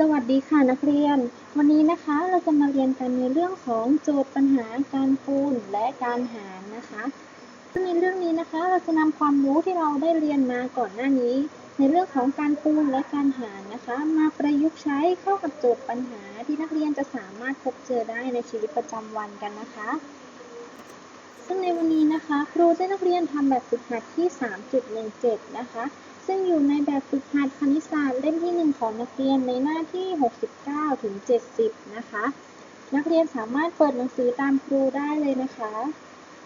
สวัสดีค่ะนักเรียน วันนี้นะคะเราจะมาเรียนกันในเรื่องของโจทย์ปัญหาการคูณและการหารนะคะซึ่งในเรื่องนี้นะคะเราจะนำความรู้ที่เราได้เรียนมาก่อนหน้านี้ ในเรื่องของการคูณและการหารนะคะ มาประยุกต์ใช้เข้ากับโจทย์ปัญหาที่นักเรียนจะสามารถพบเจอได้ในชีวิตประจำวันกันนะคะ ซึ่งในวันนี้นะคะ ครูจะนักเรียนทำแบบฝึกหัดที่ 3.17 นะคะ ซึ่งอยู่ในแบบฝึกหัดคณิตศาสตร์เล่มที่ 1 ของนักเรียนในหน้าที่ 69 ถึง 70 นะคะ นักเรียนสามารถเปิดหนังสือตามครูได้เลยนะคะ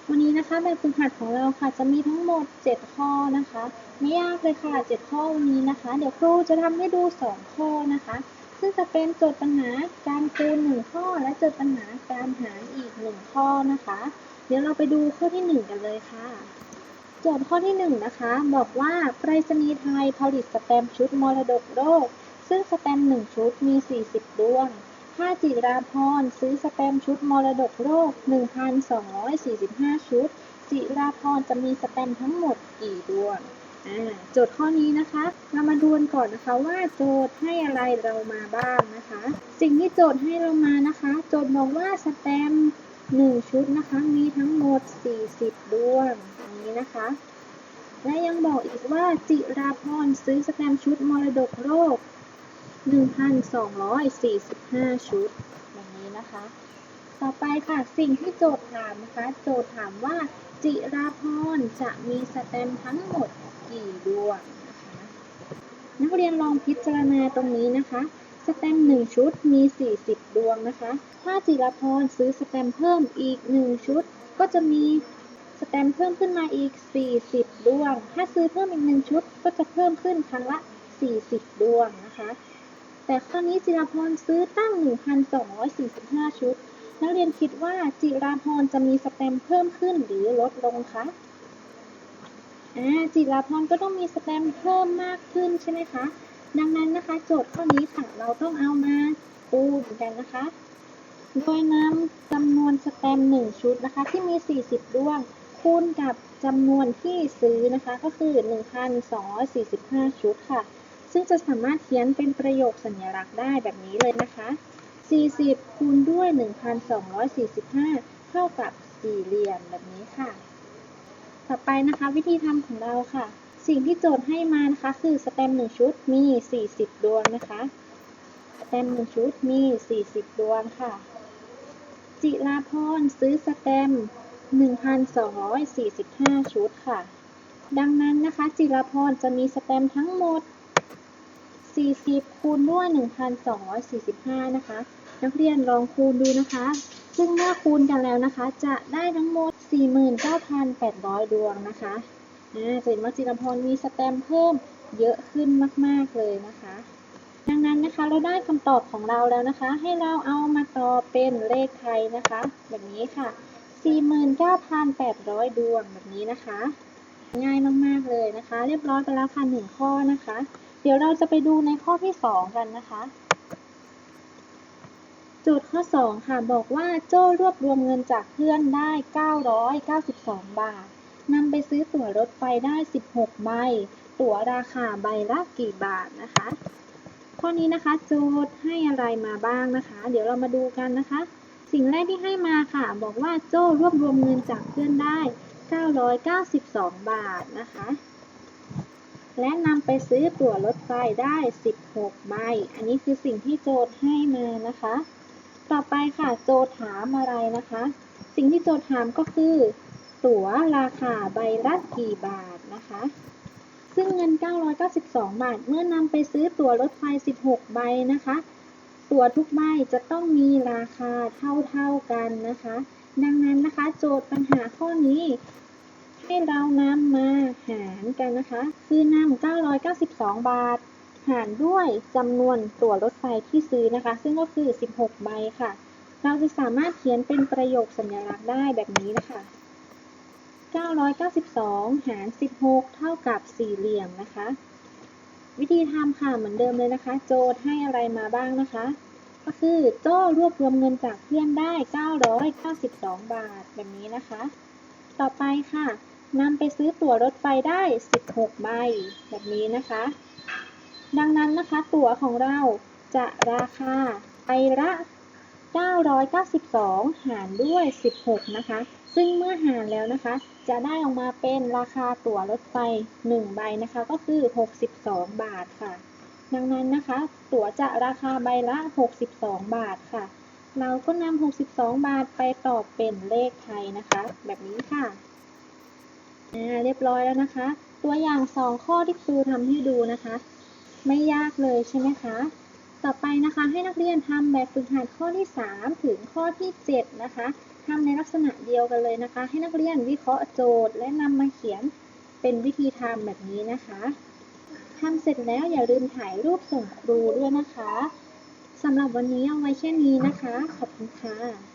วันนี้นะคะแบบฝึกหัดของเราค่ะจะมีทั้งหมด 7 ข้อนะคะ ไม่ยากเลยค่ะ 7 ข้อวันนี้นะคะ เดี๋ยวครูจะทำให้ดู 2 ข้อนะคะ ซึ่งจะเป็นโจทย์ปัญหาการคูณ1ข้อ และโจทย์ปัญหาการหารอีก 1 ข้อนะคะ เดี๋ยวเราไปดูข้อที่ 1 กันเลยค่ะ โจทย์ข้อที่1นะคะ บอกว่าไปรษณีย์ไทยผลิตสแตมป์ชุดมรดกโลก ซึ่งสแตมป์1ชุดมี 40 ดวงถ้าจิราพรซื้อสแตมป์ชุดมรดกโลก 1,245 ชุด จิราพรจะมีสแตมป์ทั้งหมดกี่ดวงอ่าโจทย์ข้อนี้นะคะ เรามาดูนก่อนนะคะว่าโจทย์ให้อะไรเรามาบ้างนะคะ สิ่งที่โจทย์ให้เรามานะคะ โจทย์บอกว่าสแตมป์ หนึ่งชุดนะคะ มีทั้งหมด 40 ดวงอย่างนี้นะคะ และยังบอกอีกว่าจิราพรซื้อสแตมชุดมรดกโลก1,245 ชุดอย่างนี้นะคะ ต่อไปค่ะสิ่งที่โจทย์ถามนะคะ โจทย์ถามว่าจิราพรจะมีสแตมทั้งหมดกี่ดวงนะคะ นักเรียนลองพิจารณาตรงนี้นะคะ สแตมป์หนึ่งชุดมี 40 ดวงนะคะ ถ้าจิรพรซื้อสแตมป์เพิ่มอีก 1 ชุด ก็จะมีสแตมป์เพิ่มขึ้นมาอีก 40 ดวง ถ้าซื้อเพิ่มอีก 1 ชุด ก็จะเพิ่มขึ้นครั้งละ 40 ดวงนะคะ แต่ข้อนี้จิรพรซื้อตั้ง 1,245 ชุด นักเรียนคิดว่าจิราพรจะมีสแตมป์เพิ่มขึ้นหรือลดลงคะอ่าจิราพรก็ต้องมีสแตมป์เพิ่มมากขึ้นใช่ไหมคะ ดังนั้นนะคะโจทย์ข้อนี้ค่ะเราต้องเอามาคูณกันนะคะ โดยนำจำนวนสแตมป์1ชุดนะคะ ที่มี 40ดวงคูณกับจำนวนที่ซื้อนะคะ ก็คือ 1,245 ชุดค่ะ ซึ่งจะสามารถเขียนเป็นประโยคสัญลักษณ์ได้แบบนี้เลยนะคะ 40 คูณด้วย 1,245 เท่ากับสี่เหลี่ยมแบบนี้ค่ะ ต่อไปนะคะวิธีทำของเราค่ะ สิ่งที่โจทย์ให้มานะคะ คือสแตมป์1ชุดมี 40 ดวงนะคะ สแตมป์1ชุดมี 40 ดวงค่ะ จิราพรซื้อสแตม1,245 ชุดค่ะ ดังนั้นนะคะ จิราพรจะมีสแตมทั้งหมด 40 คูณด้วย 1,245 นะคะ นักเรียนลองคูณดูนะคะ ซึ่งเมื่อคูณกันแล้วนะคะ จะได้ทั้งหมด 49,800 ดวงนะคะ จะเห็นว่าจิรพรมีสแตมเพิ่มเยอะขึ้นมาก ๆ เลยนะคะ ดังนั้นนะคะเราได้คำตอบของเราแล้วนะคะ ให้เราเอามาต่อเป็นเลขไทยนะคะ แบบนี้ค่ะ 49,800 ดวงแบบนี้นะคะ ง่ายมาก ๆ เลยนะคะ เรียบร้อยไปแล้วค่ะหนึ่งข้อนะคะ เดี๋ยวเราจะไปดูในข้อที่ 2 กันนะคะโจทย์ข้อ 2 ค่ะ บอกว่าโจ้รวบรวมเงินจากเพื่อนได้ 992 บาท นำไปซื้อตั๋วรถไฟได้ 16 ใบ ตั๋วราคาใบละกี่บาทนะคะ ข้อนี้นะคะโจทย์ให้อะไรมาบ้างนะคะ เดี๋ยวเรามาดูกันนะคะ สิ่งแรกที่ให้มาค่ะ บอกว่าโจรวบรวมเงินจากเพื่อนได้ 992 บาทนะคะ และนำไปซื้อตั๋วรถไฟได้ 16 ใบ อันนี้คือสิ่งที่โจทย์ให้มานะคะ ต่อไปค่ะโจทย์ถามอะไรนะคะ สิ่งที่โจทย์ถามก็คือ ตั๋วราคาใบละกี่บาทนะคะ ซึ่งเงิน 992 บาท เมื่อนำไปซื้อตั๋วรถไฟ 16 ใบนะคะ ตั๋วทุกใบจะต้องมีราคาเท่าๆกันนะคะ ดังนั้นนะคะโจทย์ปัญหาข้อนี้ให้เรานำมาหารกันนะคะ คือนำ992 บาท หารด้วยจำนวนตั๋วรถไฟที่ซื้อนะคะ ซึ่งก็คือ 16 ใบค่ะ เราจะสามารถเขียนเป็นประโยคสัญลักษณ์ได้แบบนี้นะคะ 992 หาร 16 เท่ากับสี่เหลี่ยมนะคะ วิธีทำค่ะเหมือนเดิมเลยนะคะ โจทย์ให้อะไรมาบ้างนะคะ ก็คือโจ้รวบรวมเงินจากเพื่อนได้ 992 บาทแบบนี้นะคะ ต่อไปค่ะนำไปซื้อตั๋วรถไฟได้ 16 ใบแบบนี้นะคะ ดังนั้นนะคะ ตั๋วของเราจะราคาไปละ 992 หารด้วย 16 นะคะ ซึ่งเมื่อหารแล้วนะคะ จะได้ออกมาเป็นราคาตั๋วรถไฟ 1 ใบนะคะ ก็คือ 62 บาทค่ะ ดังนั้นนะคะ ตั๋วจะราคาใบละ 62 บาทค่ะ เราก็นำ62 บาทไปตอบเป็นเลขไทยนะคะ แบบนี้ค่ะอ่าเรียบร้อยแล้วนะคะ ตัวอย่าง 2 ข้อที่ครูทำให้ดูนะคะ ไม่ยากเลยใช่ไหมคะ ต่อไปนะคะให้นักเรียนทำแบบฝึกหัดข้อที่ 3 ถึงข้อที่ 7 นะคะ ทำในลักษณะเดียวกันเลยนะคะ ให้นักเรียนวิเคราะห์โจทย์ และนำมาเขียนเป็นวิธีทำแบบนี้นะคะทำเสร็จแล้วอย่าลืมถ่ายรูปส่งครูด้วยนะคะสำหรับวันนี้เอาไว้แค่นี้นะคะ ขอบคุณค่ะ